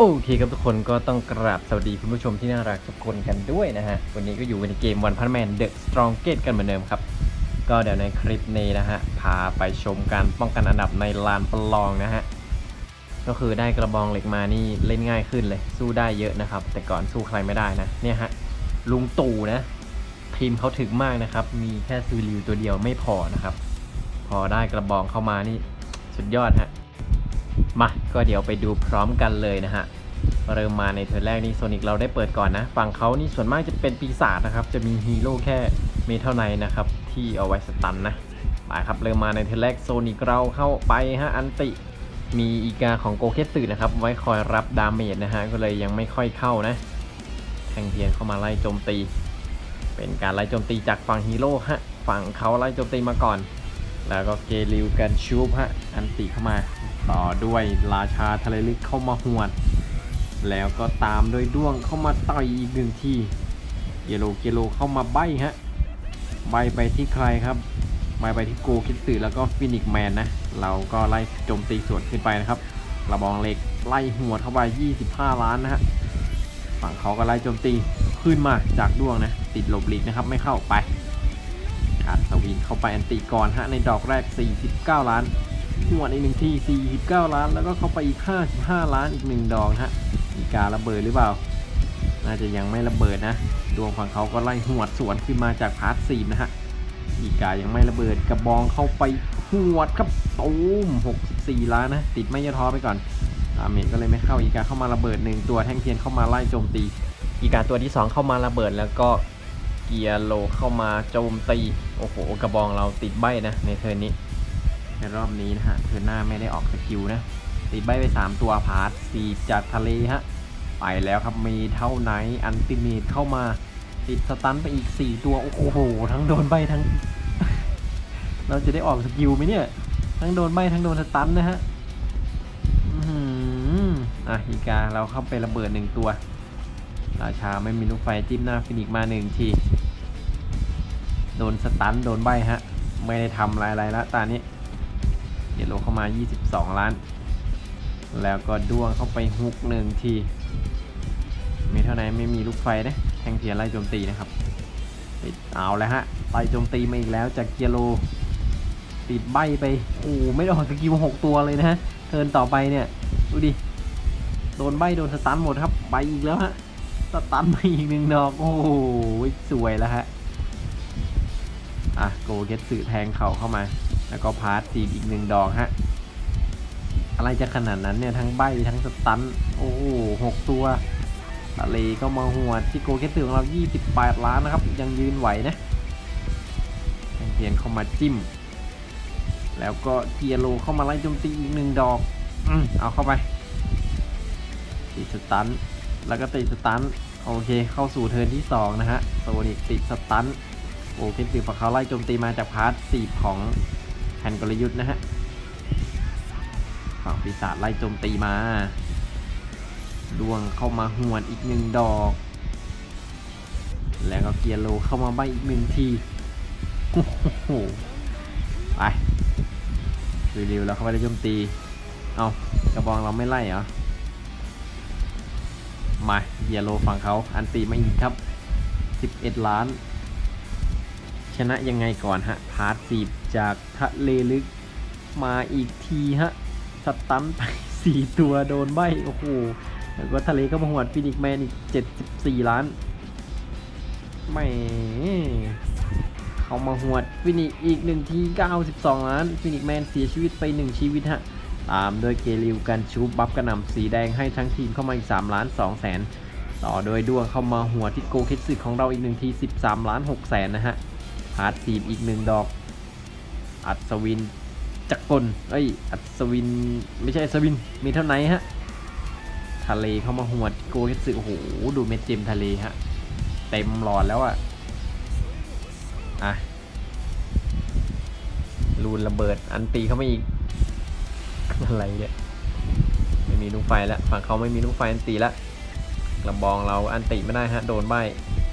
โอเคครับทุกคนก็ต้องกราบสวัสดีคุณผู้ชมที่น่ารักทุกคนกันด้วยนะฮะ วันนี้ก็อยู่ในเกมวันพันแมนเดอะสตรองเกตกันเหมือนเดิมครับ ก็เดี๋ยวในคลิปนี้นะฮะ พาไปชมการป้องกันอันดับในลานประลองนะฮะ ก็คือได้กระบองเหล็กมานี่เล่นง่ายขึ้นเลย สู้ได้เยอะนะครับ แต่ก่อนสู้ใครไม่ได้นะ เนี่ยฮะ ลุงตู่นะ ทีมเขาถึงมากนะครับ มีแค่ซูริวตัวเดียวไม่พอนะครับ พอได้กระบองเข้ามานี่สุดยอดฮะ มาก็เดี๋ยวไปดูพร้อมกันเลยนะฮะเริ่มมาในเทิร์นแรกนี่โซนิกเราได้เปิดก่อนนะฝั่งเขานี่ส่วนมากจะเป็นปีศาจนะครับ จะมีฮีโร่แค่เมทัลไนนะครับ ที่เอาไว้สตันนะมาครับเริ่มมาในเทิร์นแรกโซนิกเราเข้าไปฮะอันติมีอีกาของโกเคสึนะครับ ไว้คอยรับดาเมจนะฮะก็เลยยังไม่ค่อยเข้านะแทงเทียนเข้ามาไล่โจมตี เป็นการไล่โจมตีจากฝั่งฮีโร่ฮะฝั่งเขาไล่โจมตีมาก่อน แล้วก็เกลิวกันชูปฮะ อันติเข้ามา ต่อด้วยราชาทะเลลึกเข้ามาหวด แล้วก็ตามด้วยด้วงเข้ามาต่อยอีกหนึ่งที เยโลเกโลเข้ามาใบฮะ ใบไปที่ใครครับใบไปที่โกคิดตื่แล้วก็ฟินิกแมนนะ เราก็ไล่โจมตีสวนขึ้นไปนะครับกระบองเหล็กไล่หัวเข้าไป 25 ล้านนะฮะ ฝั่งเขาก็ไล่โจมตีขึ้นมาจากด้วงนะ ติดหลบหลีกนะครับ ไม่เข้าไป สวินเข้าไปอันติก่อนฮะในดอกแรก 49 ล้านหัวดอีกหนึ่งที่ 49 ล้าน แล้วก็เข้าไปอีก 55 ล้านอีกหนึ่งดอกฮะมีการะเบิดหรือเปล่า น่าจะยังไม่ระเบิดนะ ดวงฝั่งเขาก็ไล่หวดสวนขึ้นมาจากพาร์ทซีนะฮะ อีกายังไม่ระเบิดกระบองเข้าไปหวดครับตูม64 ล้านนะ ติดไม่ยะท้อไปก่อนดาเมจก็เลยไม่เข้าอีกาเข้ามาระเบิดหนึ่งตัวแท่งเทียนเข้ามาไล่โจมตี อีกาตัวที่ 2 เข้ามาระเบิดแล้วก็ เกียร์โลเข้ามาโจมตี โอ้โห กระบองเราติดใบนะ ในเทิร์นนี้ ในรอบนี้นะฮะ เทิร์นหน้าไม่ได้ออกสกิลนะ ติดใบไป 3 ตัวพาร์ทสี่จากทะเลฮะ ไปแล้วครับ มีเท่าไหน อันติเมตเข้ามา ติดสตันไปอีก 4 ตัว โอ้โห ทั้งโดนใบทั้ง เราจะได้ออกสกิลไหมเนี่ย ทั้งโดนใบทั้งโดนสตันนะฮะอืออะอีกาเราเข้าไประเบิดหนึ่งตัว ราชาไม่มีลูกไฟจิ้มหน้าฟินิกมาหนึ่งที โดนสตันโดนใบฮะ ไม่ได้ทำอะไรอะไรละตานี้เดี๋ยวโลเข้ามา 22 ล้าน แล้วก็ด้วงเข้าไปฮุกหนึ่งทีมีเท่าไหนไม่มีลูกไฟนะแทงเทียนไล่โจมตีนะครับติดเอาแล้วฮะไล่โจมตีมาอีกแล้วจากเกียโลติดใบไปโอ้ไม่ได้ออกสกิลหกตัวเลยนะฮะเทิร์นต่อไปเนี่ยดูดิโดนใบโดนสตันหมดครับใบอีกแล้วฮะสตันไปอีกหนึ่งดอก โอ้โหสวยแล้วฮะ อะโกเกตสึแทงเข่าเข้ามา แล้วก็พาร์ททีอีกหนึ่งดอกฮะ อะไรจะขนาดนั้นเนี่ย ทั้งใบทั้งสตัน โอ้โหหกตัวทะเลก็มาหัวดที่โกเกตสึของเรา 28 ล้านนะครับ ยังยืนไหวนะเทียนเข้ามาจิ้ม แล้วก็เกียร์โลเข้ามาไล่โจมตีอีกหนึ่งดอกอืมเอาเข้าไปติดสตัน แล้วก็ติดสตัน โอเค เข้าสู่เทิร์นที่ 2 นะฮะโซนิกติดสตัน โอเคสือฝั่งเขาไล่โจมตีมาจากพาร์ทสีของแผ่นกลยุทธ์นะฮะฝั่งปีศาจไล่โจมตีมา ดวงเข้ามาหวนอีกหนึ่งดอก แล้วก็เกียร์โลเข้ามาใบอีกหนึ่งทีโอ้โหไปร็วๆแล้วเข้าไปได้โจมตี เอากระบองเราไม่ไล่เหรอ มาเกียร์โลฝั่งเขาอันตีไมาอีกครับ 11 ล้าน ชนะยังไงก่อนฮะ พาร์ทสีบจากทะเลลึกมาอีกทีฮะ สตันไป 4 ตัวโดนใบ โอ้โห แล้วก็ทะเลก็มาหวดฟินิกแมนอีก 74 ล้าน ไม่เขามาหวดฟินิกอีก1ที92 ล้าน ฟินิกแมนเสียชีวิตไป 1 ชีวิตฮะ ตามโดยเกลิวกันชูบัฟกระนำสีแดงให้ทั้งทีมเข้ามาอีก 3 ล้าน2แสนต่อโดยด้วงเข้ามาหัวที่โกเคสึของเราอีกหนึ่งที 13 ล้าน6แสนนะฮะ พาร์ททีมอีกหนึ่งดอก อัศวินจักรกลเอ้ย อัศวิน ไม่ใช่อัศวิน มีเท่าไหนฮะ ทะเลเข้ามาหวดโกเคสึโอ้โห ดูเม็ดเจมทะเลฮะ เต็มหลอดแล้วอะอะรูนระเบิด อันตีเข้ามาอีก อะไรเนี่ย ไม่มีลูกไฟแล้ว ฝั่งเขาไม่มีลูกไฟอันตีแล้วกระบองเราอันติไม่ได้ฮะ โดนใบ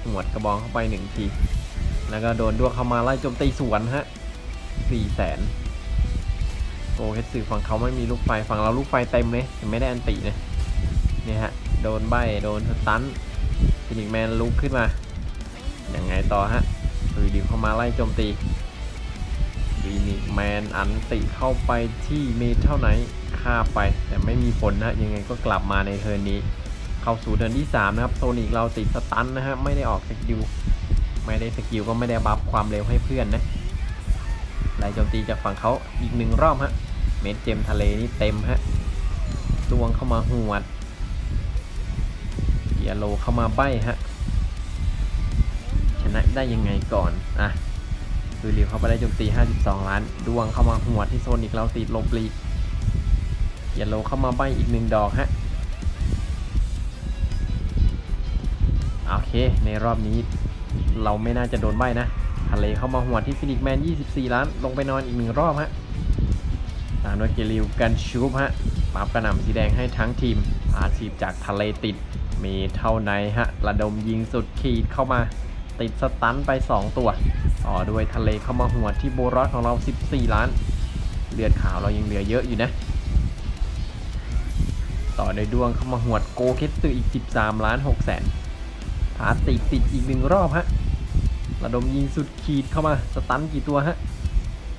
หวดกระบองเข้าไปหนึ่งที แล้วก็โดนด้วงเข้ามาไล่โจมตีสวนฮะสี่แสนโอเคสื่อฝั่งเขาไม่มีลูกไฟฝั่งเราลูกไฟเต็มเลยแต่ไม่ได้อันตินะนี่ฮะ โดนใบโดนสตันฟินิกแมนลุกขึ้นมาอย่างไงต่อฮะคือดิวเข้ามาไล่โจมตีฟินิกแมนอันติเข้าไปที่เมทเท่าไหนฆ่าไป แต่ไม่มีผลนะยังไงก็กลับมาในเทิร์นนี้ เข้าสู่เทิร์นที่ 3 นะครับโซนิกเราติดสตันนะฮะไม่ได้ออกสกิล ไม่ได้สกิลก็ไม่ได้บัฟความเร็วให้เพื่อนนะไล่โจมตีจากฝั่งเขาอีกหนึ่งรอบฮะ เม็ดเจมทะเลนี่เต็มฮะดวงเข้ามาหวดเกียโลเข้ามาใบฮะ ชนะได้ยังไงก่อน อะคือริวเข้าไปได้โจมตี 52 ล้าน ดวงเข้ามาหวดที่โซนอีกเราติดลมปลีกเกียโลเข้ามาใบอีกหนึ่งดอกฮะ โอเค ในรอบนี้ เราไม่น่าจะโดนใบนะทะเลเข้ามาหัวที่ฟินิกแมน 24 ล้าน ลงไปนอนอีกหนึ่งรอบฮะตามด้วยเกลิวกันชูปฮะปับกระหน่ำสีแดงให้ทั้งทีม อาชีพจากทะเลติด มีเท่าไหนฮะ ระดมยิงสุดขีดเข้ามา ติดสตันไป 2 ตัว ต่อด้วยทะเลเข้ามาหัวที่โบรอสของเรา 14 ล้าน เลือดขาวเรายังเหลือเยอะอยู่นะต่อด้วยดวงเข้ามาหวดโกเคสตืออีก 13 ล้าน6แสนพาติดติดอีกหนึ่งรอบฮะ ระดมยิงสุดขีดเข้ามาสตันกี่ตัวฮะ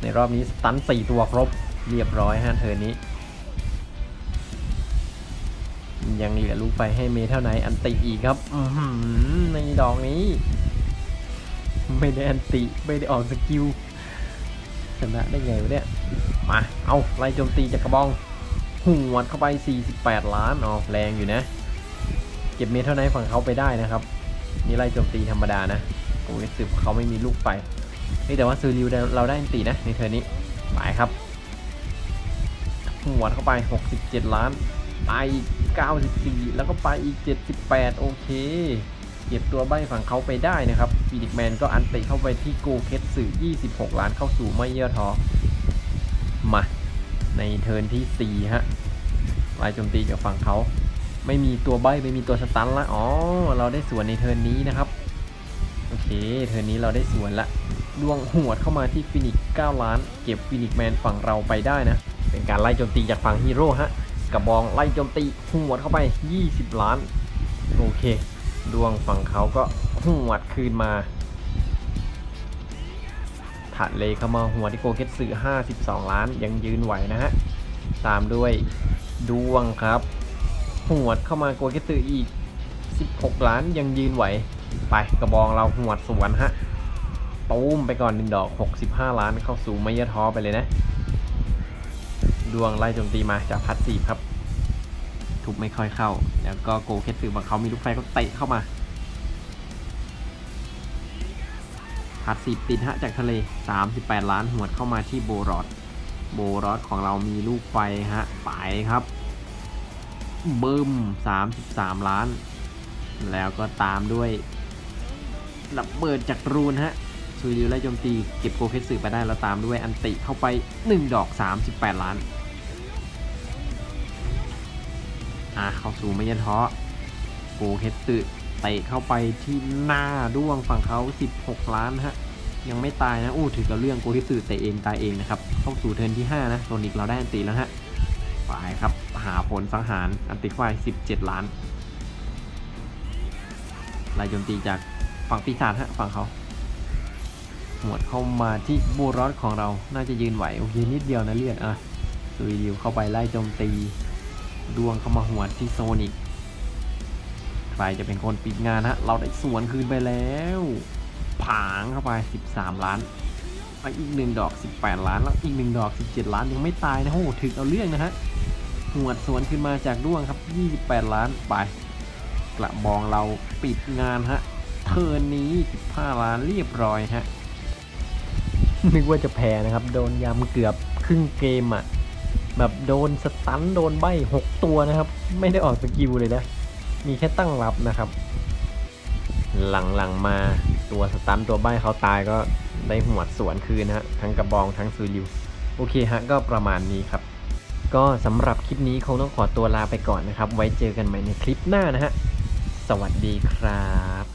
ในรอบนี้สตัน4ตัวครบเรียบร้อยฮะเธอนี้ ยังเหลือลูกไฟให้เมเท่าไหนอันติอีกครับในดอกนี้ ไม่ได้อันติไม่ได้ออกสกิลชนะได้ไงวะเนี่ยมาเอาไล่โจมตีจากกระบองหัวดเข้าไป 48 ล้านอ๋อแรงอยู่นะ เก็บเมเท่าไหนฝั่งเขาไปได้นะครับ นี่ไล่โจมตีธรรมดานะ โอ้ยสืบเขาไม่มีลูกไฟนี่แต่ว่าซื้อริวเราได้อันตินะในเทอร์นี้หมายครับหัวดเข้าไป 67 ล้าน ไปอีก 94 แล้วก็ไปอีก 78 โอเค เก็บตัวใบฝั่งเขาไปได้นะครับฟีดิกแมนก็อันติเข้าไปที่โกเคสสื่อ 26 ล้านเข้าสู่ไม่เย่อท้อมา ในเทิร์นที่ 4 ฮะลายโจมตีจากฝั่งเขา ไม่มีตัวใบไม่มีตัวสตันละอ๋อ เราได้ส่วนในเทิร์นนี้นะครับ เค เทิร์นี้เราได้สวนละดวงหวดเข้ามาที่ฟินิก9ล้าน เก็บฟินิกแมนฝั่งเราไปได้นะ เป็นการไล่โจมตีจากฝั่งฮีโร่ฮะกระบองไล่โจมตีหวดเข้าไป 20 ล้าน โอเค ดวงฝั่งเขาก็หวดคืนมาถัดเลยเข้ามาหัวที่โกเกตสึ52 ล้านยังยืนไหวนะฮะ ตามด้วยดวงครับหวดเข้ามาโกเกตสึอีก 16 ล้านยังยืนไหว ไปกระบองเราหวดสวนฮะตูมไปก่อนหนึ่งดอก 65 ล้านเข้าสู่ไมยะท้อไปเลยนะ ดวงไล่โจมตีมาจากพัดสีครับทุบไม่ค่อยเข้า แล้วก็โกเคสตือบางเขามีลูกไฟก็เตะเข้ามา พัดสีติดฮะจากทะเล 38 ล้านหวดเข้ามาที่โบรอด โบรอดของเรามีลูกไฟฮะไปครับบึ้ม 33 ล้าน แล้วก็ตามด้วย ระเบิดจากรูนฮะซุยริวไล่โจมตีเก็บโกเคสึไปได้แล้วตามด้วยอันติเข้าไป 1 ดอก 38 ล้าน อะเข้าสู่ไม่ยันท้อโกเคสึเตะเข้าไปที่หน้าด้วงฝั่งเขา 16 ล้านฮะยังไม่ตายนะอู้ถือกับเรื่องโกเคสึเตะเองตายเองนะครับ เข้าสู่เทิร์นที่ 5 นะโซนิกเราได้อันติแล้วฮะไปครับ หาผลสังหารอันติไฟ17 ล้านไล่โจมตีจาก ฝั่งปีศาจฮะฝั่งเขาหมวดเข้ามาที่โบรอสของเรา น่าจะยืนไหวโอเคนิดเดียวนะเลือดอะซุยดิวเข้าไปไล่โจมตี ดวงเข้ามาหวดที่โซนิกใครจะเป็นคนปิดงานฮะ เราได้สวนคืนไปแล้ว ผางเข้าไป 13 ล้านไปอีกหนึ่งดอก 18 ล้าน แล้วอีกหนึ่งดอก 17 ล้านยังไม่ตายนะโอ้โหถึงเอาเรื่องนะฮะหวดสวนขึ้นมาจากด้วงครับ 28 ล้านไป กระบองเราปิดงานฮะ เทิร์นนี้15ล้านเรียบร้อยฮะ นึกว่าจะแพ้นะครับ โดนยำเกือบครึ่งเกมอะ่ะ แบบโดนสตันโดนใบ6 ตัวนะครับ ไม่ได้ออกสกิลเลยนะ มีแค่ตั้งรับนะครับ หลังๆมาตัวสตันตัวใบเขาตายก็ได้หวดสวนคืนฮะ ทั้งกระบองทั้งซูริว โอเคฮะ ก็ประมาณนี้ครับ ก็สำหรับคลิปนี้คงต้องขอตัวลาไปก่อนนะครับ ไว้เจอกันใหม่ในคลิปหน้านะฮะ สวัสดีครับ